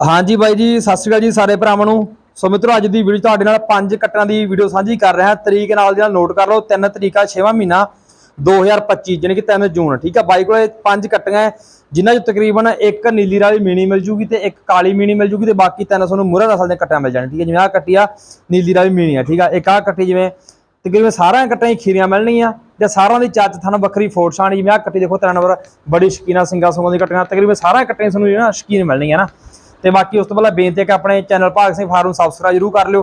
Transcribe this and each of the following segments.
ਹਾਂਜੀ ਬਾਈ ਜੀ ਸਤਿ ਸ਼੍ਰੀ ਅਕਾਲ ਜੀ ਸਾਰੇ ਭਰਾਵਾਂ ਨੂੰ। ਸੋ ਮਿੱਤਰੋ ਅੱਜ ਦੀ ਵੀਡੀਓ ਤੁਹਾਡੇ ਨਾਲ ਪੰਜ ਕੱਟਾਂ ਦੀ ਵੀਡੀਓ ਸਾਂਝੀ ਕਰ ਰਿਹਾ ਤਰੀਕ ਨਾਲ ਦੀ ਨਾਲ ਨੋਟ ਕਰ ਲਓ ਤਿੰਨ ਤਰੀਕਾ 6ਵਾਂ ਮਹੀਨਾ 2025 ਜਾਣੀ ਕਿ 3 ਜੂਨ ਠੀਕ ਆ? ਬਾਈ ਕੋਲੇ ਪੰਜ ਕੱਟੀਆਂ ਹੈ, ਜਿਨ੍ਹਾਂ 'ਚ ਤਕਰੀਬਨ ਇੱਕ ਨੀਲੀ ਰਾਲੀ ਮੀਣੀ ਮਿਲ ਜੂਗੀ ਤੇ ਇੱਕ ਕਾਲੀ ਮੀਣੀ ਮਿਲ ਜੂਗੀ ਤੇ ਬਾਕੀ ਤਿੰਨ ਤੁਹਾਨੂੰ ਮੁਰਾ ਨਸਲ ਦੀਆਂ ਕੱਟਾਂ ਮਿਲ ਜਾਣ ਠੀਕ ਹੈ ਜਿਵੇਂ ਆਹ ਕੱਟੀ ਆ ਨੀਲੀ ਰਾਲੀ ਮੀਣੀ ਆ ਠੀਕ ਆ? ਇੱਕ ਆਹ ਕੱਟੀ ਜਿਵੇਂ ਤਕਰੀਬਨ ਸਾਰਿਆਂ ਕੱਟਾਂ ਹੀ ਖੀਰੀਆਂ ਮਿਲਣਗੀਆਂ ਤੇ ਸਾਰਿਆਂ ਦੀ ਚੱਜ ਥਾਂ ਵੱਖਰੀ ਫੋਟ ਛਾਣੀ ਜਿਵੇਂ ਆਹ ਕੱਟੀ ਦੇਖੋ ਤਿੰਨ ਨੰਬਰ ਬੜੀ ਸ਼ਕੀਨਾ ਸਿੰਘਾਂ ਸੁੰਗਾਂ ਦੀ ਕੱਟੀਆਂ ਤਕਰੀਬਨ ਸਾਰਿਆਂ ਕੱਟਾਂ ਤੁਹਾਨੂੰ ਜਿਹੜਾ ਸ਼ਕੀਨ ਮਿਲਣਗੀਆਂ ਨਾ। ਤੇ ਬਾਕੀ ਉਸ ਤੋਂ ਪਹਿਲਾਂ ਬੇਨਤੀ ਹੈ ਕਿ ਆਪਣੇ ਚੈਨਲ ਭਾਗ ਸਿੰਘ ਫਾਰਮ ਸਬਸਕ੍ਰਾਈਬ ਜਰੂਰ ਕਰ ਲਿਓ।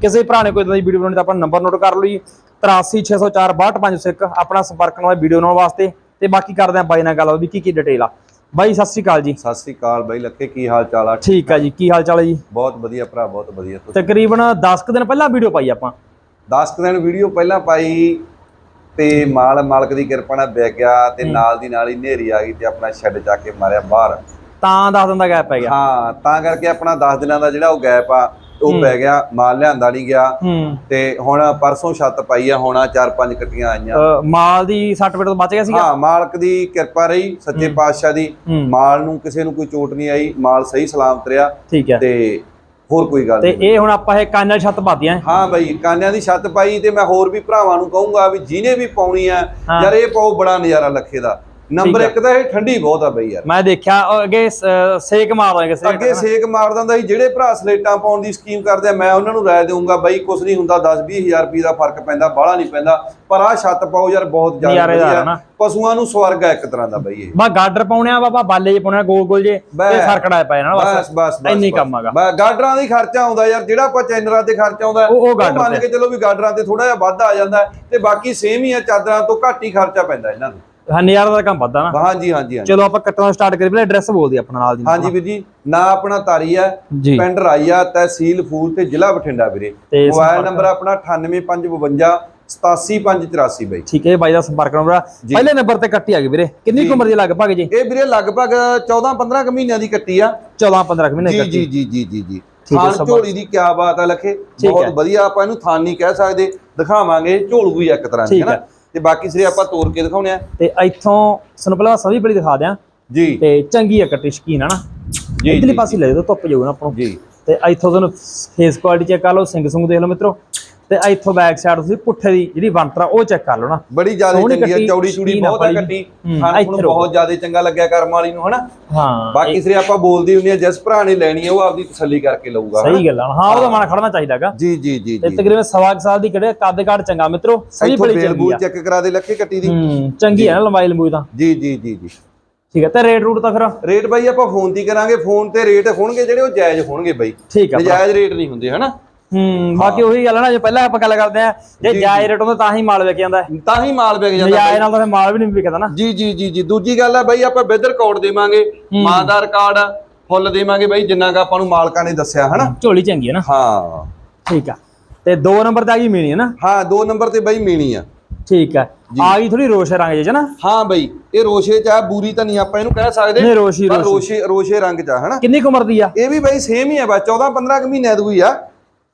ਕਿਸੇ ਭਰਾ ਨੇ ਕੋਈ ਇਦਾਂ ਦੀ ਵੀਡੀਓ ਬਣਾਉਣੀ ਤਾਂ ਆਪਣਾ ਨੰਬਰ ਨੋਟ ਕਰ ਲਓ ਜੀ। 8360462501 ਆਪਣਾ ਸੰਪਰਕ ਨਾਲ ਵੀਡੀਓ ਨਾਲ ਵਾਸਤੇ। ਤੇ ਬਾਕੀ ਕਰਦੇ ਆਂ ਬਾਈ ਨਾਲ ਗੱਲ ਵੀ ਕੀ ਕੀ ਡਿਟੇਲ ਆ। ਬਾਈ ਸਤਿ ਸ਼੍ਰੀ ਅਕਾਲ ਜੀ। ਸਤਿ ਸ੍ਰੀ ਅਕਾਲ ਬਾਈ ਲੱਕੇ ਕੀ ਹਾਲ ਚਾਲ ਆ? ਠੀਕ ਆ ਜੀ ਕੀ ਹਾਲ ਚਾਲ ਹੈ ਜੀ? ਬਹੁਤ ਵਧੀਆ ਭਰਾ ਬਹੁਤ ਵਧੀਆ ਤਕਰੀਬਨ 10 ਕੁ ਦਿਨ ਪਹਿਲਾਂ ਵੀਡੀਓ ਪਾਈ ਆਪਾਂ। 10 ਕੁ ਦਿਨ ਵੀਡੀਓ ਪਹਿਲਾਂ ਪਾਈ ਤੇ ਮਾਲ ਮਾਲਕ ਦੀ ਕਿਰਪਾ ਨਾਲ ਵਿਕ ਗਿਆ ਤੇ ਨਾਲ ਦੀ ਨਾਲ ਹੀ ਨੇਰੀ ਆ ਗਈ ਤੇ ਆਪਣਾ ਛੱਡ ਜਾ ਕੇ ਮਾਰਿਆ ਬਾਹਰ। ਤਾਂ 10 ਦਿਨ ਦਾ ਗੈਪ ਪੈ ਗਿਆ। ਹਾਂ ਤਾਂ ਕਰਕੇ ਆਪਣਾ 10 ਦਿਨਾਂ ਦਾ ਜਿਹੜਾ ਉਹ ਗੈਪ ਆ ਉਹ ਪੈ ਗਿਆ ਮਾਲ ਲਿਆਂਦਾ ਨਹੀਂ ਗਿਆ। ਤੇ ਹੁਣ ਪਰਸੋਂ ਛੱਤ ਪਾਈ ਆ ਹੁਣ ਚਾਰ ਪੰਜ ਕੱਟੀਆਂ ਆਈਆਂ। ਮਾਲ ਦੀ ਸੱਟ ਪੇਟ ਤੋਂ ਬਚ ਗਿਆ ਸੀਗਾ? ਹਾਂ ਮਾਲਕ ਦੀ ਕਿਰਪਾ ਰਹੀ ਸੱਚੇ ਪਾਤਸ਼ਾਹ ਦੀ। ਮਾਲ ਨੂੰ ਕਿਸੇ ਨੂੰ ਕੋਈ ਚੋਟ ਨਹੀਂ ਆਈ ਮਾਲ ਸਹੀ ਸਲਾਮਤ ਰਿਹਾ। ਠੀਕ ਹੈ। ਤੇ ਹੋਰ ਕੋਈ ਗੱਲ ਤੇ ਇਹ ਹੁਣ ਆਪਾਂ ਇਹ ਕਾਨਲ ਛੱਤ ਪਾਦੀਆਂ ਹਾਂ ਬਈ ਕਾਨਿਆਂ ਦੀ ਛੱਤ ਪਾਈ ਤੇ ਮੈਂ ਹੋਰ ਵੀ ਭਰਾਵਾਂ ਨੂੰ ਕਹੂੰਗਾ ਵੀ ਜਿਹਨੇ ਵੀ ਪਾਉਣੀ ਆ। ਯਾਰ ਇਹ ਪਾਓ ਬੜਾ ਨਜ਼ਾਰਾ ਲੱਖੇ ਦਾ। ਨੰਬਰ ਠੀਕ 1 ਤਾਂ ਇਹ ਠੰਡੀ ਬਹੁਤ ਆ ਬਈ ਯਾਰ ਮੈਂ ਦੇਖਿਆ ਅੱਗੇ ਸ- ਸੇਕ ਮਾਰਦਾ ਕਿਸੇ ਅੱਗੇ ਸੇਕ ਮਾਰ ਦਿੰਦਾ ਸੀ ਜਿਹੜੇ ਭਰਾ ਸਲੇਟਾਂ ਪਾਉਣ ਦੀ ਸਕੀਮ ਕਰਦੇ ਆ ਮੈਂ ਉਹਨਾਂ ਨੂੰ ਰਾਏ ਦੇਵਾਂਗਾ ਬਈ ਕੁਝ ਨਹੀਂ ਹੁੰਦਾ 10 20000 ਰੁਪਏ ਦਾ ਫ਼ਰਕ ਪੈਂਦਾ ਬਾਹਲਾ ਨਹੀਂ ਪੈਂਦਾ ਪਰ ਆਹ ਛੱਤ ਪਾਓ ਯਾਰ ਬਹੁਤ ਜ਼ਿਆਦਾ ਨਜ਼ਾਰੇਦਾਰ ਵਧੀਆ ਆ ਨਾ। ਪਸ਼ੂਆਂ ਨੂੰ ਸਵਰਗ ਆ ਇੱਕ ਤਰ੍ਹਾਂ ਦਾ ਬਈ ਇਹ ਬਾ ਗਾਡਰ ਪਾਉਣਿਆ ਬਾਬਾ ਬਾਲੇ ਜੇ ਪਾਉਣਿਆ ਗੋਲ ਗੋਲ ਜੇ ਬਸ। ਤੇ ਸਰਕੜਾ ਪਏ ਨਾ ਬਸ ਬਸ ਬਸ ਬਸ ਇੰਨੀ ਬਸ। ਕੰਮ ਹੈਗਾ। ਬਸ ਗਾਡਰਾਂ ਦੀ ਖਰਚਾ ਆਉਂਦਾ ਯਾਰ ਜਿਹੜਾ ਆਪਾਂ ਚੈਨਲਾਂ ਤੇ ਖਰਚਾ ਆਉਂਦਾ ਉਹ- ਉਹ ਗਾਡਰ ਮੰਨ ਤੇ। ਕੇ ਚਲੋ ਵੀ ਗਾਡਰਾਂ ਤੇ ਥੋੜਾ ਜਿਹਾ ਵੱਧ ਆ ਜਾਂਦਾ ਹੈ, ਤੇ ਬਾਕੀ ਸੇਮ ਹੀ ਆ ਚਾਦਰਾਂ ਤੋਂ ਘੱਟ ਹੀ ਖਰਚਾ ਪੈਂਦਾ ਇਹਨਾਂ ਨੂੰ ਹਾਂ ਨਜ਼ਾਰਾ ਦਾ ਕੰਮ ਵੱਧਦਾ ਨਾ। ਹਾਂਜੀ ਹਾਂਜੀ ਹਾਂਜੀ। ਚਲੋ ਆਪਾਂ ਕੱਟਣਾ ਸਟਾਰਟ ਕਰੀਏ ਪਹਿਲਾਂ ਐਡਰੈਸ ਬੋਲ ਦੀ ਆਪਣਾ ਨਾਲ ਦੀ। ਹਾਂਜੀ ਵੀਰ ਜੀ ਨਾ ਆਪਣਾ ਤਾਰੀ ਹੈ ਪਿੰਡ ਰਾਈਆ ਤਹਿਸੀਲ ਫੂਲ ਤੇ ਜ਼ਿਲ੍ਹਾ ਬਠਿੰਡਾ ਵੀਰੇ। ਮੋਬਾਈਲ ਨੰਬਰ ਆਪਣਾ 98552 87584 ਬਾਈ। ਠੀਕ ਹੈ ਬਾਈ ਦਾ ਸੰਪਰਕ ਨੰਬਰ। ਪਹਿਲੇ ਨੰਬਰ ਤੇ ਕੱਟੀ ਆ ਗਈ ਵੀਰੇ। ਕਿੰਨੀ ਉਮਰ ਦੀ ਲਗਭਗ ਜੀ? ਇਹ ਵੀਰੇ ਲਗਭਗ 14 15 ਕੁ ਮਹੀਨਿਆਂ ਦੀ ਕੱਟੀ ਆ। 14 15 ਮਹੀਨੇ ਜੀ ਕੱਟੀ। ਜੀ ਜੀ ਜੀ ਜੀ ਥਾਨ ਝੋਲੀ ਦੀ ਕੀ ਬਾਤ ਆ ਲਖੇ। ਬਹੁਤ ਵਧੀਆ ਆਪਾਂ ਇਹਨੂੰ ਥਾਨ ਨਹੀਂ ਕਹਿ ਸਕਦੇ। ਦਿਖਾਵਾਂਗੇ ਝੋਲੂ ਹੀ ਆ ਇੱਕ ਤਰ੍ਹਾਂ ਦੀ ਹੈ ਨਾ। ਤੇ ਬਾਕੀ ਸਿਰੇ ਆਪਾਂ ਤੋੜ ਕੇ ਦਿਖਾਉਣੇ ਆ। ਤੇ ਇੱਥੋਂ ਸਾਨੂੰ ਪਹਿਲਾਂ ਸਭੀ ਬੜੀ ਦਿਖਾ ਦਿਆਂ। ਜੀ। ਤੇ ਚੰਗੀ ਆ ਕੱਟੀ ਸ਼ਕੀਨ ਆ ਨਾ? ਜੀ, ਇਧਰਲੀ ਪਾਸੇ ਲੈ ਜਾਓ ਧੁੱਪ ਜਾਊਗਾ ਨਾ ਆਪਾਂ ਨੂੰ। ਜੀ। ਤੇ ਇੱਥੋਂ ਤੁਹਾਨੂੰ ਫੇਸ ਕੁਆਲਿਟੀ ਚੈੱਕ ਕਰ ਲਓ ਸਿੰਘ ਸੁੰਗ ਦੇਖ ਲਓ ਮਿੱਤਰੋ। ਤੇ ਇੱਥੋਂ ਬੈਕ ਸਾਈਡ ਤੁਸੀਂ ਪੁੱਠੇ ਦੀ ਜਿਹੜੀ ਬੰਤਰਾ ਉਹ ਚੈੱਕ ਕਰ ਲਓ ਨਾ। ਬੜੀ ਜ਼ਿਆਦਾ ਚੰਗੀ ਕੱਟੀ, ਚੌੜੀ ਚੂੜੀ ਬਹੁਤ ਹੂੰ, ਖਾਣ ਇੱਥੇ ਨੂੰ ਰੁਕੋ। ਬਹੁਤ ਜ਼ਿਆਦਾ ਚੰਗਾ ਲੱਗਿਆ ਕਰਮ ਵਾਲੀ ਨੂੰ ਹਨਾ? ਹਾਂ ਬਾਕੀ ਸਿਰੇ ਆਪਾਂ ਬੋਲਦੀ ਹੁੰਦੀ ਆ ਜਿਸ ਭਰਾ ਨੇ ਲੈਣੀ ਆ ਉਹ ਆਪਦੀ ਤਸੱਲੀ ਕਰਕੇ ਲਊਗਾ? ਸਹੀ ਗੱਲ ਆ। ਹਾਂ ਉਹਦਾ ਮਨ ਖੜਨਾ ਚਾਹੀਦਾਗਾ ਜੀ ਜੀ ਜੀ ਤੇ ਤਕਰੀਬਨ ਸਵਾ ਸਾਲ ਦੀ ਕਿਹੜੇ ਕੱਦ ਕਾਠ ਚੰਗਾ। ਮਿੱਤਰੋ ਸਹੀ ਬੜੀ ਚੰਗੀ ਆ। ਚੈੱਕ ਕਰਾ ਦੇ ਲੱਖੇ ਕੱਟੀ ਦੀ। ਹੂੰ ਚੰਗੀ ਆ ਨਾ ਲੰਬਾਈ ਲੰਬੂਈ ਤਾਂ। ਜੀ ਜੀ ਜੀ ਜੀ। ਠੀਕ ਹੈ ਤੇ ਰੇਟ ਰੂਟ ਤਾਂ ਫਿਰ? ਰੇਟ ਬਾਈ ਆਪਾਂ ਫੋਨ ਹੀ ਕਰਾਂਗੇ। ਫੋਨ ਤੇ ਰੇਟ ਹੋਣਗੇ ਜਿਹੜੇ ਉਹ ਜਾਇਜ਼ ਹੋਣਗੇ ਬਾਈ। ਠੀਕ ਭਰਾ। ਨਜਾਇਜ਼ ਰੇਟ ਨਹੀਂ ਹੁੰਦੇ ਹਨਾ? ਹੂੰ ਬਾਕੀ ਉਹੀ ਗੱਲ ਆ ਨਾ ਜੇ ਪਹਿਲਾਂ ਆਪਾਂ ਗੱਲ ਕਰਦੇ ਆ ਜੇ ਜਾਇਜ਼ ਰੇਟ ਹੁੰਦਾ ਤਾਂ ਹੀ ਮਾਲ ਵਿਕ ਜਾਂਦਾ। ਹੈ। ਤਾਂ ਹੀ ਮਾਲ ਵਿਕ ਜਾਂਦਾ ਨਜਾਇਜ਼ ਨਾਲ ਤਾਂ ਮਾਲ ਵੀ ਨਹੀਂ ਵਿਕਦਾ ਨਾ। ਜੀ ਜੀ ਜੀ ਜੀ। ਦੂਜੀ ਗੱਲ ਆ ਬਾਈ ਆਪਾਂ ਬਿੱਧਰ ਕੋਡ ਦੇਵਾਂਗੇ। ਮਾਂ ਦਾ ਰਿਕਾਰਡ ਫੁੱਲ ਦੇਵਾਂਗੇ ਬਾਈ ਜਿੰਨਾ ਕ ਆਪਾਂ ਨੂੰ ਮਾਲਕਾਂ ਨੇ ਦੱਸਿਆ ਹਨਾ? ਝੋਲੀ ਚੰਗੀ ਹੈ ਨਾ। ਹਾਂ। ਠੀਕ ਆ। ਤੇ 2 ਨੰਬਰ ਤੇ ਆ ਗਈ ਮੀਣੀ ਹੈ ਨਾ? ਹਾਂ ਦੋ ਨੰਬਰ ਤੇ ਬਾਈ ਮੀਣੀ ਆ। ਠੀਕ ਆ। ਆ ਗਈ ਥੋੜੀ ਰੋਸ਼ ਰੰਗ ਜੇ ਨਾ? ਹਾਂ ਬਾਈ ਇਹ ਰੋਸ਼ੇ ਚ ਆ ਬੂਰੀ ਤਾਂ ਨਹੀਂ ਆਪਾਂ ਇਹਨੂੰ ਕਹਿ ਸਕਦੇ। ਨਹੀਂ ਰੋਸ਼ੀ ਰੋਸ਼ੀ। ਰੋਸ਼ੇ ਰੰਗ ਚ ਆ ਹਨਾ? ਕਿੰਨੀ ਕੁ ਉਮਰ ਦੀ ਆ? ਇਹ ਵੀ ਬਾਈ ਸੇਮ ਹੀ ਆ ਬਾ 14 15 ਕੁ ਮਹੀਨਿਆਂ ਦੀ ਆ।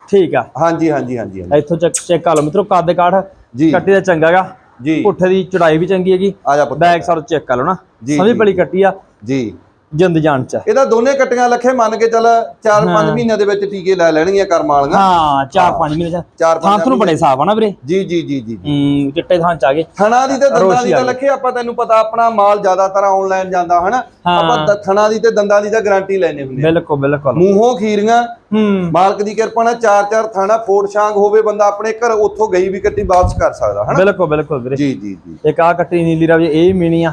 ਠੀਕ ਆ। ਹਾਂਜੀ ਹਾਂਜੀ ਹਾਂਜੀ ਹਾਂਜੀ। ਇੱਥੋਂ ਚੈੱਕ ਚੈੱਕ ਕਰ ਲਓ ਮਿੱਤਰੋ ਕੱਦ ਕਾਠ ਜੀ। ਕੱਟੀ ਦਾ ਚੰਗਾਗਾ ਜੀ। ਪੁੱਠੇ ਦੀ ਚੜਾਈ ਵੀ ਚੰਗੀ ਹੈਗੀ। ਆ ਜਾ ਪੁੱਤ। ਬੈਕ ਸਾਈਡ ਚੈੱਕ ਕਰ ਲਓ ਨਾ। ਜੀ, ਸਮਝ ਜੀ। ਬੜੀ ਕੱਟੀ ਆ। ਜੀ। ਜਿੰਦ ਜਾਨ ਚ। ਇਹਦਾ ਦੋਨੇ ਕੱਟੀਆਂ ਲੱਖੇ ਮੰਨ ਕੇ ਚੱਲ 4-5 ਮਹੀਨਿਆਂ ਦੇ ਵਿੱਚ ਟੀਕੇ ਲੈ ਲੈਣਗੀਆਂ ਕਰਮ ਵਾਲੀਆਂ। ਹਾਂ 4-5 ਮਹੀਨੇ ਚ। ਥਾਂ ਤੁਹਾਨੂੰ ਬੜੇ ਸਾਫ਼ ਆ ਨਾ ਵੀਰੇ। ਜੀ ਜੀ ਜੀ ਜੀ। ਹੂੰ ਚਿੱਟੇ ਥਾਂ ਚ ਆ ਗਏ। ਥਣਾ ਦੀ ਤੇ ਦੰਦਾਂ ਦੀ ਤਾਂ। ਲੱਖੇ ਆਪਾਂ ਤੈਨੂੰ ਪਤਾ ਆਪਣਾ ਮਾਲ ਜ਼ਿਆਦਾਤਰ ਆਨਲਾਈਨ ਜਾਂਦਾ ਹਨਾ। ਆਪਾਂ ਥਣਾ ਦੀ ਤੇ ਦੰਦਾਂ ਦੀ ਤਾਂ ਗਾਰੰਟੀ ਲੈਣੇ ਹੁੰਦੇ। ਬਿਲਕੁਲ ਬਿਲਕੁਲ। ਮੂੰਹੋਂ ਖੀਰੀਆਂ ਹੂੰ। ਮਾਲਕ ਦੀ ਕਿਰਪਾ ਨਾਲ ਚਾਰ ਚਾਰ ਥਾਣਾ ਫੋੜ ਛਾਂਗ ਹੋਵੇ ਬੰਦਾ ਆਪਣੇ ਘਰ ਉੱਥੋਂ ਗਈ ਵੀ ਕੱਟੀ ਵਾਪਸ ਕਰ ਸਕਦਾ ਹਨਾ? ਬਿਲਕੁਲ ਬਿਲਕੁਲ ਵੀਰੇ। ਜੀ ਜੀ ਜੀ। ਇੱਕ ਆ ਕੱਟੀ ਨੀਲੀ ਰਾਵੀ ਇਹ ਮੀਣੀ ਆ।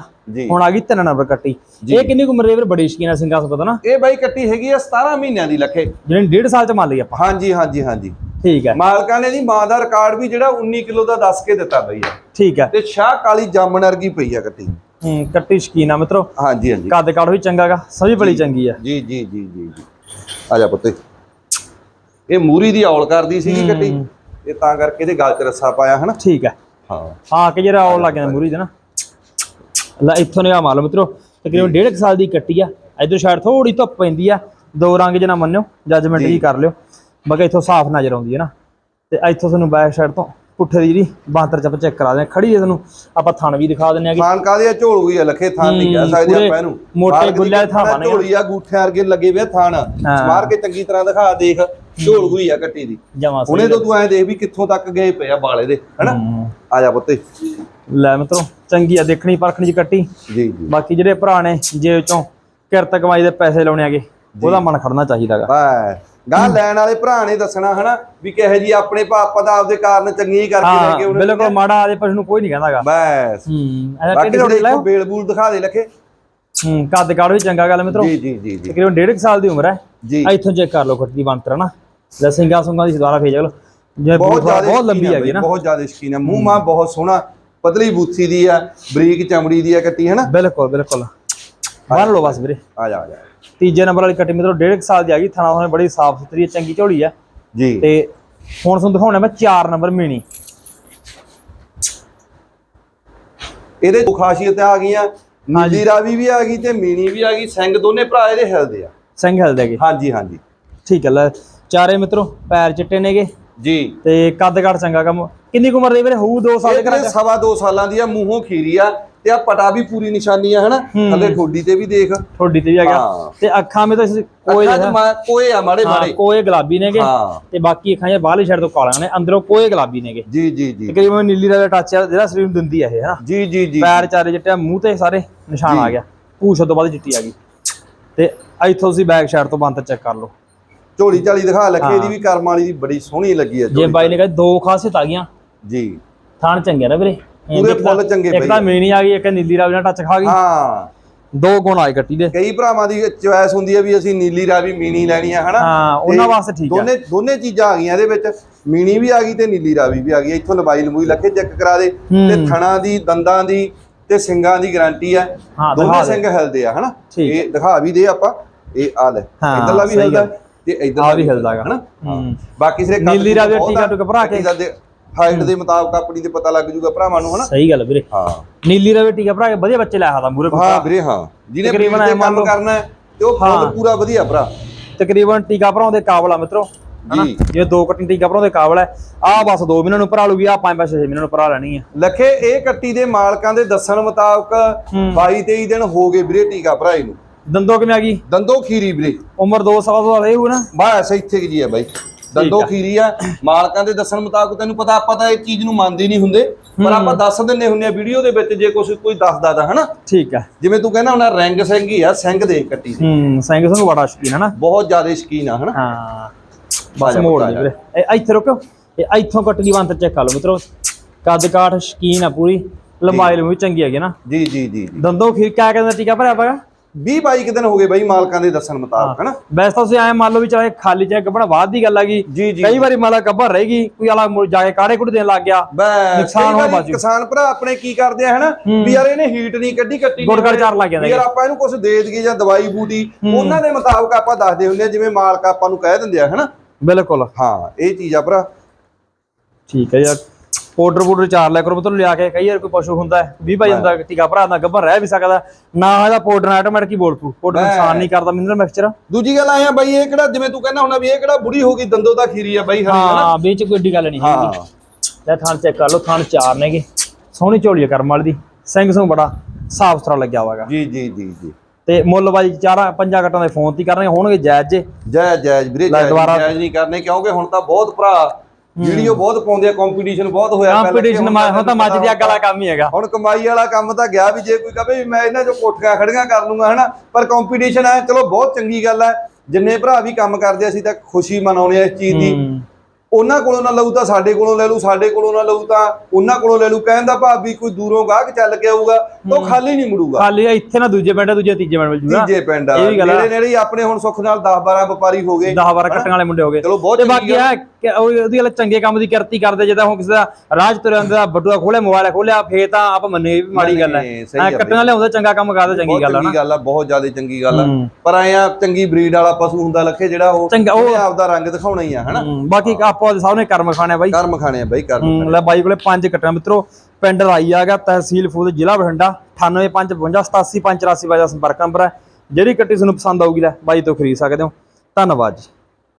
ਹੁਣ ਆ ਗਈ ਤਿੰਨ ਨੰਬਰ ਕੱਟੀ। ਜੀ। ਇਹ ਕਿੰਨੀ ਕੁ ਉਮਰ ਦੀ ਵੀਰੇ? ਬੜੀ ਸ਼ਕੀਨਾ ਸਿੰਘਾਂ ਤੋਂ ਪਤਾ ਨਾ। ਇਹ ਬਾਈ ਕੱਟੀ ਹੈਗੀ ਆ 17 ਮਹੀਨਿਆਂ ਦੀ ਲੱਖੇ। ਜਿਹੜੀ ਡੇਢ ਸਾਲ ਚ ਮੰਨ ਲਈ ਆਪਾਂ। ਹਾਂਜੀ ਹਾਂਜੀ ਹਾਂਜੀ। ਠੀਕ ਹੈ। ਮਾਲਕਾਂ ਨੇ ਦੀ ਮਾਂ ਦਾ ਰਿਕਾਰਡ ਵੀ ਜਿਹੜਾ 19 ਕਿਲੋ ਦਾ ਦੱਸ ਕੇ ਦਿੱਤਾ ਬਈ ਆ। ਠੀਕ ਹੈ। ਤੇ ਸ਼ਾਹ ਕਾਲੀ ਜਾਮਣ ਵਰਗੀ ਪਈ ਆ ਕੱਟੀ। ਹੂੰ ਕੱਟੀ ਸ਼ਕੀਨਾ ਮਿੱਤਰੋ। ਹਾਂਜੀ ਹਾਂਜੀ। ਕੱਦ ਕਾਠ ਵੀ ਚੰਗਾਗਾ ਸਭੀ ਬੜੀ ਚੰਗੀ ਆ। ਜੀ ਜੀ ਜੀ ਜੀ ਜੀ। ਆ ਜਾ ਪੁੱਤੇ। ਇਹ ਮੂਰੀ ਦੀ ਔਲ ਕਰਦੀ ਸੀਗੀ ਕੱਟੀ। ਇਹ ਤਾਂ ਕਰਕੇ ਇਹਦੇ ਗਲ 'ਚ ਰੱਸਾ ਪਾਇਆ ਹਨਾ? ਠੀਕ ਹੈ। ਹਾਂ। ਹਾਂ ਕਿ ਜਿਹੜਾ ਆਉਣ ਲੱਗ ਜਾਂਦਾ ਮੂਰੀ ਦੇ ਨਾ। ਲੈ ਇੱਥੋਂ ਨਿਗਾਹ ਮਾਰ ਲਓ ਮਿੱਤਰੋ ਤਕਰੀਬਨ ਡੇਢ ਕੁ ਸਾਲ ਦੀ ਕੱਟੀ ਆ ਇਧਰ ਸਾਈਡ ਥੋੜੀ ਧੁੱਪ ਪੈਂਦੀ ਆ ਦੋ ਰੰਗ ਜਨਾ ਮੰਨਿਓ ਜੱਜਮੈਂਟ ਹੀ ਕਰ ਲਿਓ ਬਾਕੀ ਇੱਥੋਂ ਸਾਫ਼ ਨਜ਼ਰ ਆਉਂਦੀ ਹੈ ਨਾ ਤੇ ਇੱਥੋਂ ਤੁਹਾਨੂੰ ਬੈਕ ਸਾਈਡ ਤੋਂ ਪੁੱਠੇ ਦੀ ਜਿਹੜੀ ਬਾਂਤਰ ਚ ਆਪਾਂ ਚੈੱਕ ਕਰਾ ਦਿੰਦੇ ਖੜੀ ਹੈ ਤੁਹਾਨੂੰ ਆਪਾਂ ਥਣ ਵੀ ਦਿਖਾ ਦਿੰਦੇ ਆਗੇ ਥਾਨ ਕਾਦੇ ਆ? ਝੋਲ ਗਈ ਆ ਲਖੇ ਥਾਨ ਨਹੀਂ ਕਹਿ ਸਕਦੇ ਆਪਾਂ ਇਹਨੂੰ। ਮੋਟੇ ਬਾਲਕ ਦੀ ਗੁੱਲਿਆਂ ਦੇ ਥਾਂ ਕੱਟਣਾ ਬਣੇ ਆ। ਝੋਲੀ ਆ ਗੂਠਿਆਂ ਵਰਗੇ ਲੱਗੇ ਵੇ ਥਾਨ ਸਮਾਰ ਕੇ ਚੰਗੀ ਤਰ੍ਹਾਂ ਦਿਖਾ ਦੇਖ ਝੋਲ ਗਈ ਆ ਕੱਟੀ ਦੀ। ਹੁਣੇ ਤੋਂ ਤੂੰ ਐ ਦੇਖ ਵੀ ਕਿੱਥੋਂ ਤੱਕ ਗਏ ਪਏ ਆ ਬਾਲੇ ਦੇ ਹਨਾ? ਆ ਜਾ ਪੁੱਤੇ। ਲੈ ਮਿੱਤਰੋ ਚੰਗੀ ਆ ਦੇਖਣੀ ਪਰਖਣੀ ਚ ਕੱਟੀ। ਜੀ ਜੀ। ਬਾਕੀ ਜਿਹੜੇ ਭਰਾ ਨੇ ਜੇਬ ਚੋਂ ਕਿਰਤ ਕਮਾਈ ਦੇ ਪੈਸੇ ਲਾਉਣੇ ਆਗੇ ਉਹਦਾ ਮਨ ਖੜਨਾ ਚਾਹੀਦਾਗਾ। ਬਾ ਗਾਂ ਲੈਣ ਵਾਲੇ ਭਰਾ ਨੇ ਦੱਸਣਾ ਹਨਾ ਵੀ ਕਿਹੋ ਜੀ ਆਪਣੇ ਪਾਪਾ ਦਾ ਆਪਦੇ ਕਾਰਨ ਚੰਗੀ ਕਰਕੇ ਲੈ ਕੇ ਉਹਨੇ ਬਿਲਕੁਲ ਮਾੜਾ ਆਦੇ ਪਸ਼ੂ ਨੂੰ ਕੋਈ ਨਹੀਂ ਕਹਿੰਦਾਗਾ। ਬਸ। ਹੂੰ ਬਾਕੀ ਲੈ? ਇੱਕੋ ਬੇਲ ਬੂਲ ਦਿਖਾ ਦੇ ਲਖੇ। ਹੂੰ ਕੱਦ ਕਾੜ ਵੀ ਚੰਗਾ ਗੱਲ ਮਿੱਤਰੋ। ਜੀ ਜੀ ਜੀ ਤਕਰੀਬਨ ਡੇਢ ਕੁ ਸਾਲ ਦੀ ਉਮਰ ਹੈ। ਜੀ। ਇੱਥੋਂ ਚੈੱਕ ਕਰ ਲਓ ਖੱਟੀ ਬੰਤਰ ਨਾ ਲੈ ਸਿੰਘਾ ਸੁੰਗਾ ਦੀ ਦੁਆਰਾ ਫੇਜ ਲਓ। ਜੇ ਬਹੁਤ ਬਹੁਤ ਜ਼ਿਆਦਾ ਬਹੁਤ ਲੰਬੀ ਹੈਗੀ ਨਾ। ਬਹੁਤ ਜ਼ਿਆਦਾ ਸ਼ਕੀਨ ਹੈ ਮੂੰਹ ਮਾਂ ਬਹੁਤ ਸੋਹਣਾ ਪਤਲੀ ਬੂਥੀ ਦੀ ਆ ਬਰੀਕ ਚਮੜੀ ਦੀ ਆ ਕੱਟੀ ਹੈ ਨਾ ਬਿਲਕੁਲ। ਬਿਲਕੁਲ ਬੰਨ ਲਓ ਬਸ ਵੀਰੇ। ਆ ਜਾ ਆ ਜਾ। ਤੀਜੇ ਨੰਬਰ ਵਾਲੀ ਕੱਟੀ ਮਿੱਤਰੋ ਡੇਢ ਕੁ ਸਾਲ ਦੀ ਹੈਗੀ ਥਣਾ ਉਹਨੇ ਬੜੀ ਸਾਫ਼ ਸੁਥਰੀ ਹੈ, ਚੰਗੀ ਝੋਲੀ ਹੈ ਜੀ। ਤੇ ਹੁਣ ਤੁਹਾਨੂੰ ਦਿਖਾਉਣਾ ਮੈਂ 4 ਨੰਬਰ ਮੀਣੀ। ਇਹਦੇ ਦੋ ਖਾਸੀਅਤਾਂ ਆ ਗਈਆਂ ਨੀਲੀ ਰਾਵੀ ਵੀ ਆ ਗਈ ਤੇ ਮੀਣੀ ਵੀ ਆ ਗਈ ਸਿੰਘ ਦੋਨੇ ਭਰਾ ਇਹਦੇ ਹਿਲਦੇ ਆ। ਸਿੰਘ ਹਿਲਦੇ ਹੈਗੇ। ਹਾਂਜੀ ਹਾਂਜੀ। ਠੀਕ ਹੈ ਲੈ ਚਾਰੇ ਮਿੱਤਰੋ ਪੈਰ ਚਿੱਟੇ ਨੇਗੇ। ਜੀ। ਤੇ ਕੱਦ ਕਾਠ ਚੰਗਾ ਕੰਮ। ਕਿੰਨੀ ਕੁ ਉਮਰ ਦੇ ਵੀਰੇ? ਹੋਊ 2 ਸਾਲ ਦੇ ਚ ਸਵਾ ਦੋ ਸਾਲਾਂ ਦੀ ਆ ਮੂੰਹੋਂ ਖੀਰੀ ਆ। ਤੇ ਆ ਪਟਾ ਵੀ ਪੂਰੀ ਨਿਸ਼ਾਨੀ ਆ ਹਨਾ? ਥੱਲੇ ਠੋਡੀ ਤੇ ਵੀ ਦੇਖ। ਥੋੜੀ ਤੇ ਵੀ ਹੈਗਾ। ਹਾਂ। ਤੇ ਅੱਖਾਂ ਮੇ ਤਾਂ ਮਾ- ਕੋਏ ਆ ਮਾੜੇ ਮਾੜੇ। ਕੋਏ ਗੁਲਾਬੀ ਨੇਗੇ। ਤੇ ਬਾਕੀ ਅੱਖਾਂ ਜਾਂ ਬਾਹਰਲੀ ਸਾਈਡ ਤੋਂ ਕਾਲੀਆਂ ਨੇ ਅੰਦਰੋਂ ਕੋਏ ਗੁਲਾਬੀ ਨੇਗੇ। ਜੀ ਜੀ ਜੀ। ਤਕਰੀਬਨ ਨੀਲੀ ਦਾ ਟੱਚ ਆ ਜਿਹੜਾ ਸਰੀਰ ਨੂੰ ਦਿੰਦੀ ਆ ਇਹ ਹਨਾ ਜੀ ਜੀ ਜੀ। ਪੈਰ ਚਾਰੇ ਚਿੱਟੇ ਮੂੰਹ ਤੇ ਸਾਰੇ ਨਿਸ਼ਾਨ ਆ ਗਿਆ। ਪੂਛ ਤੋਂ ਬਾਅਦ ਚਿੱਟੀ ਆ ਗਈ। ਤੇ ਇੱਥੋਂ ਤੁਸੀਂ ਬੈਕ ਸਾਈਡ ਤੋਂ ਬੰਦ ਚੈੱਕ ਕਰ ਲਓ। ਝੋਲੀ ਝਾਲੀ ਦਿਖਾ ਲੱਖੇ ਦੀ ਵੀ ਕਰਮ ਵਾਲੀ ਦੀ ਬੜੀ ਸੋਹਣੀ ਲੱਗੀ ਆ ਜੇ। ਬਾਈ ਨੇ ਕਹੇ ਦੋ ਖਾਸੀਅਤ ਆ ਗਈਆਂ। ਜੀ। ਥਾਣ ਚੰਗੇ ਨਾ ਵੀਰੇ। ਪੂਰੇ ਇੱਕ ਫੁੱਲ ਚੰਗੇ ਇੱਕ ਬਈ ਤਾਂ ਮੇਨੀ ਆ ਗਈ ਇੱਕ ਨੀਲੀ ਰਾਵੀ ਨਾਲ ਟੱਚ ਖਾ ਗਈ। ਹਾਂ। ਦੋ ਗੁਣ ਆਏ ਕੱਟੀ ਦੇ। ਕਈ ਭਰਾਵਾਂ ਦੀ ਚੁਆਇਸ ਹੁੰਦੀ ਹੈ ਵੀ ਅਸੀਂ ਨੀਲੀ ਰਾਵੀ ਮੀਣੀ ਲੈਣੀ ਆ ਹਨਾ? ਹਾਂ ਉਹਨਾਂ ਵਾਸਤੇ ਠੀਕ ਆ। ਦੋਨੇ ਦੋਨੇ ਚੀਜ਼ਾਂ ਆ ਗਈਆਂ ਇਹਦੇ ਵਿੱਚ। ਮੀਣੀ ਵੀ ਆ ਗਈ ਤੇ ਨੀਲੀ ਰਾਵੀ ਵੀ ਆ ਗਈ। ਇੱਥੋਂ ਲੰਬਾਈ ਲੰਬੂਈ ਲੱਖੇ ਚੈੱਕ ਕਰਾ ਦੇ। ਤੇ ਥਣਾ ਦੀ ਦੰਦਾਂ ਦੀ ਤੇ ਸਿੰਗਾਂ ਦੀ ਗਾਰੰਟੀ ਹਾਂ, ਦੋਨੇ। ਸਿੰਘ ਹਿਲਦੇ ਆ ਹਨਾ? ਇਹ ਦਿਖਾ ਵੀ ਦੇ ਆਪਾਂ। ਇਹ ਆ ਲੈ। ਹਾਂ, ਇਧਰਲਾ ਵੀ ਹਿਲਦਾ। ਤੇ ਇਧਰਲਾ ਵੀ ਹਿਲਦਾ। ਗਾ। ਹਨਾ? ਹੂੰ। ਬਾਕੀ ਸਿਰੇ ਨੀਲੀ ਰਾਵੀ ਟੀਕਾ ਟੁਕਾ ਭਰਾ ਕੇ। ਹਾਈਟ ਦੇ ਮੁਤਾਬਕ ਆਪਣੀ ਤੇ ਪਤਾ ਲੱਗ ਜੂਗਾ ਭਰਾਵਾਂ ਨੂੰ ਹਨਾ? ਸਹੀ ਗੱਲ ਵੀਰੇ। ਹਾਂ। ਨੀਲੀ ਰਾਵੀ ਟੀਕਾ ਭਰਾ ਵਧੀਆ ਬੱਚੇ ਲੈ ਆਦਾ ਮੂਰੇ ਹਾਂ ਵੀਰੇ ਹਾਂ। ਜਿਹਨੇ ਤਕਰੀਬਨ ਮੰਨ ਕੰਮ ਕਰਨਾ ਹੈ ਤੇ ਉਹ ਫੁੱਲ ਹਾਂ। ਪੂਰਾ ਵਧੀਆ ਭਰਾ। ਤਕਰੀਬਨ ਟੀਕਾ ਭਰਾਉਣ ਦੇ ਕਾਬਲ ਆ ਮਿੱਤਰੋ ਹਨਾ? ਜੇ। ਦੋ ਕੱਟੀ ਟੀਕਾ ਭਰਾਉਣ ਦੇ ਕਾਬਲ ਹੈ ਆ ਬਸ 2 ਮਹੀਨਿਆਂ ਨੂੰ ਭਰਾ ਲੂਗੀ ਆ 5 5 6 ਮਹੀਨਿਆਂ ਨੂੰ ਭਰਾ ਲੈਣੀ ਹੈ ਲਖੇ ਇਹ ਕੱਟੀ ਦੇ ਮਾਲਕਾਂ ਦੇ ਦੱਸਣ ਮੁਤਾਬਕ 22 23 ਦਿਨ ਹੋ ਗਏ ਵੀਰੇ ਟੀਕਾ ਭਰਾਈ ਨੂੰ। ਦੰਦੋ ਕਿਵੇਂ ਆ ਗਈ? ਦੰਦੋ ਖੀਰੀ ਵੀਰੇ। ਉਮਰ 2 ਸਾਲ ਤੋਂ ਵਾਲੇ ਹੋ ਨਾ। ਬਸ ਇੱਥੇ ਕੀ ਜੀ ਆ ਬਾਈ। ਦੰਦੋ ਆ। ਖੀਰੀ ਆ ਮਾਲਕਾਂ ਦੇ ਦੱਸਣ ਮੁਤਾਬਕ ਤੈਨੂੰ ਪਤਾ ਆਪਾਂ ਤਾਂ ਇਹ ਚੀਜ਼ ਨੂੰ ਮੰਨਦੇ ਨਹੀਂ ਹੁੰਦੇ ਪਰ ਆਪਾਂ ਦੱਸ ਦਿੰਨੇ ਹੁੰਨੇ ਆ ਵੀਡੀਓ ਦੇ ਵਿੱਚ ਜੇ ਕੁਝ ਕੋਈ ਦੱਸਦਾ ਤਾਂ ਹਨਾ? ਠੀਕ ਹੈ ਜਿਵੇਂ ਤੂੰ ਕਹਿੰਦਾ ਹੁਣ ਰੈਂਗ ਸਿੰਘ ਹੀ ਆ ਸਿੰਘ ਦੇ ਕੱਟੀ। ਹੂੰ ਸਿੰਘ ਸਿੰਘ ਬੜਾ ਸ਼ਕੀਨ ਹੈ ਨਾ। ਬਹੁਤ ਜ਼ਿਆਦਾ ਸ਼ਕੀਨ ਆ ਹਨਾ? ਹਾਂ। ਆ ਬਸ ਮੋੜ ਆ। ਵੀਰੇ। ਇੱਥੇ ਰੁਕੋ। ਇਹ ਇੱਥੋਂ ਕੱਟ ਦੀ ਬੰਤ ਚੈੱਕ ਕਰ ਲਓ ਮਿੱਤਰੋ। ਕੱਦ ਕਾਠ ਸ਼ਕੀਨ ਆ ਪੂਰੀ। ਲੰਬਾਈ ਲੰਬੀ ਚੰਗੀ ਹੈਗੀ ਨਾ। ਜੀ ਜੀ ਜੀ ਦੰਦੋ ਖੀਰ ਕਿਆ ਕਹਿੰਦਾ ਟੀਕਾ ਭਰਿਆ ਪਾਗਾ 20 22 ਦਿਨ ਹੋ ਗਏ ਬਾਈ ਮਾਲਕਾਂ ਦੇ ਦੱਸਣ ਮੁਤਾਬਕ ਹਨਾ? ਵੈਸੇ ਤਾਂ ਤੁਸੀਂ ਐ ਮੰਨ ਲਓ ਵੀ ਚਾਹੇ ਖਾਲੀ ਚਾਹੇ ਗੱਬੜ ਬਾਅਦ ਦੀ ਗੱਲ ਜੀ ਜੀ। ਕਈ ਵਾਰੀ ਮਾਲਾ ਗੱਬੜ ਰਹੇਗੀ ਕੋਈ ਆਲਾ ਜਾ ਕੇ ਕਾੜੇ ਕੁੜ ਦੇਣ ਲੱਗ ਗਿਆ ਨੁਕਸਾਨ ਵਾਰੀ ਬਾਜੂ। ਕਿਸਾਨ ਭਰਾ ਆਪਣੇ ਕੀ ਕਰਦੇ ਆ ਹਨਾ? ਵੀ ਯਾਰ ਇਹਨੇ ਹੀਟ ਨਹੀਂ ਕੱਢੀ ਕੱਟੀ ਗੁੜ ਨਹੀਂ ਗੜ ਚਾਰ ਲੱਗ ਜਾਂਦਾ ਯਾਰ ਆਪਾਂ ਇਹਨੂੰ ਕੁਝ ਦੇ ਦਈਏ ਜਾਂ ਦਵਾਈ ਬੂਟੀ ਉਹਨਾਂ ਦੇ ਮੁਤਾਬਕ ਆਪਾਂ ਦੱਸਦੇ ਹੁੰਦੇ ਆ ਜਿਵੇਂ ਮਾਲਕ ਆਪਾਂ ਨੂੰ ਕਹਿ ਦਿੰਦੇ ਆ ਹਨਾ? ਬਿਲਕੁਲ। ਹਾਂ ਇਹ ਚੀਜ਼ ਆ ਭਰਾ। ਠੀਕ ਹੈ ਯਾਰ। ਪਾਊਡਰ ਪਾਊਡਰ ਚਾਰ ਲਿਆ ਕਰੋ ਮਤਲਬ ਲਿਆ ਕੇ ਕਈ ਵਾਰ ਕੋਈ ਪਸ਼ੂ ਹੁੰਦਾ 20 ਭਾਈ ਹੁੰਦਾ ਟੀਕਾ ਭਰਾ ਦਾ ਗੱਭਰ ਰਹਿ ਵੀ ਸਕਦਾ। ਨਾ ਇਹਦਾ ਪਾਊਡਰ ਆਟੋਮੈਟਿਕ ਹੀ ਬੋਲ ਪੂ ਪਾਊਡਰ ਨੁਕਸਾਨ ਨਹੀਂ ਕਰਦਾ ਮਿਨਰਲ ਮਿਕਸਚਰ ਦੂਜੀ ਗੱਲ ਆਇਆ ਬਾਈ ਇਹ ਕਿਹੜਾ ਜਿਵੇਂ ਤੂੰ ਕਹਿੰਦਾ ਹੁੰਦਾ ਵੀ ਇਹ ਕਿਹੜਾ ਬੁੜੀ ਹੋ ਗਈ ਦੰਦੋ ਦਾ ਖੀਰੀ ਆ ਬਾਈ ਹਾਂ ਵਿੱਚ ਕੋਈ ਏਡੀ ਗੱਲ ਨਹੀਂ ਹੈਗੀ। ਲੈ ਥਾਣ ਚੈੱਕ ਕਰ ਲਓ ਥਾਣ ਚਾਰ ਨੇਗੇ। ਸੋਹਣੀ ਝੋਲੀ ਕਰਮ ਵਾਲੀ ਦੀ। ਸਿੰਘ ਸਿੰਘ ਬੜਾ ਸਾਫ਼ ਸੁਥਰਾ ਲੱਗਿਆ ਹੋਵੇਗਾ ਜੀ ਜੀ ਜੀ ਜੀ। ਤੇ ਮੁੱਲਬਾਜੀ ਚਾਰਾਂ ਪੰਜਾਂ ਘਟਾਂ ਦੇ ਫੋਨ ਤੇ ਕਰਨਗੇ ਹੋਣਗੇ ਜਾਇਜ਼ ਜੇ। ਜੈ ਜੈ ਵੀਰੇ ਲੈ ਜੈ ਦੁਬਾਰਾ- ਜੈ ਨਹੀਂ ਕਰਨੇ ਕਿਉਂਕਿ ਹੁਣ ਤਾਂ ਬਹੁਤ ਭਰਾ ਵੀਡੀਓ ਬਹੁਤ ਪਾਉਂਦੇ ਆ ਕੰਪੀਟੀਸ਼ਨ ਬਹੁਤ ਹੋਇਆ ਪਹਿਲਾਂ ਕੰਪੀਟੀਸ਼ਨ ਹੁਣ ਤਾਂ ਮੱਝ ਦੀ ਅੱਗ ਵਾਲਾ ਕੰਮ ਹੀ ਹੈਗਾ। ਹੁਣ ਕਮਾਈ ਵਾਲਾ ਕੰਮ ਤਾਂ ਗਿਆ ਵੀ ਜੇ ਕੋਈ ਕਹੇ ਵੀ ਮੈਂ ਇਹਨਾਂ ਚੋਂ ਕੋਠੀਆਂ ਖੜੀਆਂ ਕਰ ਲੂੰਗਾ ਹਨਾ? ਪਰ ਕੰਪੀਟੀਸ਼ਨ ਹੈ ਚਲੋ ਬਹੁਤ ਚੰਗੀ ਗੱਲ ਹੈ ਜਿੰਨੇ ਭਰਾ ਵੀ ਕੰਮ ਕਰਦੇ ਅਸੀਂ ਤਾਂ ਖੁਸ਼ੀ ਮਨਾਉਂਦੇ ਆ ਇਸ ਚੀਜ਼ ਦੀ। ਉਹਨਾਂ ਕੋਲੋਂ ਨਾ ਲਊ ਤਾਂ ਸਾਡੇ ਕੋਲੋਂ ਲੈ ਲੂ ਸਾਡੇ ਕੋਲੋਂ ਨਾ ਲਊ ਤਾਂ ਉਹਨਾਂ ਕੋਲੋਂ ਲੈ ਲੂ ਕਹਿਣ ਦਾ ਭਾਵ ਵੀ ਕੋਈ ਦੂਰੋਂ ਗਾਹਕ ਚੱਲ ਕੇ ਆਊਗਾ ਤਾਂ ਉਹ ਖਾਲੀ ਨਹੀਂ ਮੁੜੂਗਾ। ਖਾਲੀ ਇੱਥੇ ਨਾ ਦੂਜੇ ਪਿੰਡ ਦੂਜੇ ਤੀਜੇ ਪਿੰਡ ਮਿਲ ਜੂਗਾ। ਤੀਜੇ ਪਿੰਡ। ਨੇੜੇ ਨੇੜੇ ਹੀ ਆਪਣੇ ਹੁਣ ਸੁੱਖ ਨਾਲ 10 12 ਵਪਾਰੀ ਹੋ ਗਏ। 10 12 ਕੱਟਣ ਵਾਲੇ ਮੁੰਡੇ ਹੋ ਗਏ। ਚਲੋ ਬਹੁਤ ਬਾਕੀ ਆ ਉਹਦੀ ਗੱਲ ਚੰਗੇ ਕੰਮ ਦੀ ਕਿਰਤੀ ਕਰਦੇ ਜਿੱਦਾਂ ਹੁਣ ਕਿਸੇ ਦਾ ਰਾਜ ਤੁਰਿਆ ਹੁੰਦਾ ਬਟੂਆ ਖੋਲਿਆ ਮੋਬਾਈਲ ਖੋਲਿਆ ਫੇਰ ਤਾਂ ਆਪ ਮੰਨੇ ਵੀ ਮਾੜੀ ਗੱਲ ਹੈ ਕੱਟਣ ਵਾਲੇ ਹੁੰਦਾ ਚੰਗਾ ਕੰਮ ਕਰਦਾ ਚੰਗੀ ਗੱਲ ਨਾ। ਚੰਗੀ ਗੱਲ ਆ ਬਹੁਤ ਜ਼ਿਆਦਾ ਚੰਗੀ ਗੱਲ ਆ। ਹੂੰ। ਪਰ ਐਂ ਆ ਚੰਗੀ ਬਰੀਡ ਵਾਲਾ ਪਸ਼ੂ ਹੁੰਦਾ ਲੱਖੇ ਜਿਹੜਾ ਉਹ ਆਪਦਾ ਰੰਗ ਦਿਖਾਉਣਾ ਹੀ ਆ ਹਨਾ? ਹੂੰ, ਬਾਕੀ ਆਪੋ ਦੇ ਸਾਹਮਣੇ ਕਰਮ ਖਾਣੇ ਬਾਈ। ਕਰਮ ਖਾਣੇ ਆ ਬਾਈ ਕਰਮ ਹੂੰ, ਲੈ ਬਾਈ ਕੋਲੇ ਪੰਜ ਕੱਟਣਾ ਮਿੱਤਰੋ ਪਿੰਡ ਰਾਈ ਆ ਗਿਆ ਤਹਿਸੀਲ ਫੂਲ ਜ਼ਿਲ੍ਹਾ ਬਠਿੰਡਾ। 9855 87584 ਬਾਈ ਦਾ ਸੰਪਰਕ ਨੰਬਰ ਹੈ। ਜਿਹੜੀ ਕੱਟੀ ਤੁਹਾਨੂੰ ਪਸੰਦ ਆਊਗੀ ਲੈ ਬਾਈ ਤੋਂ ਖਰੀਦ ਸਕਦੇ ਹੋ। ਧੰਨਵਾਦ ਜੀ।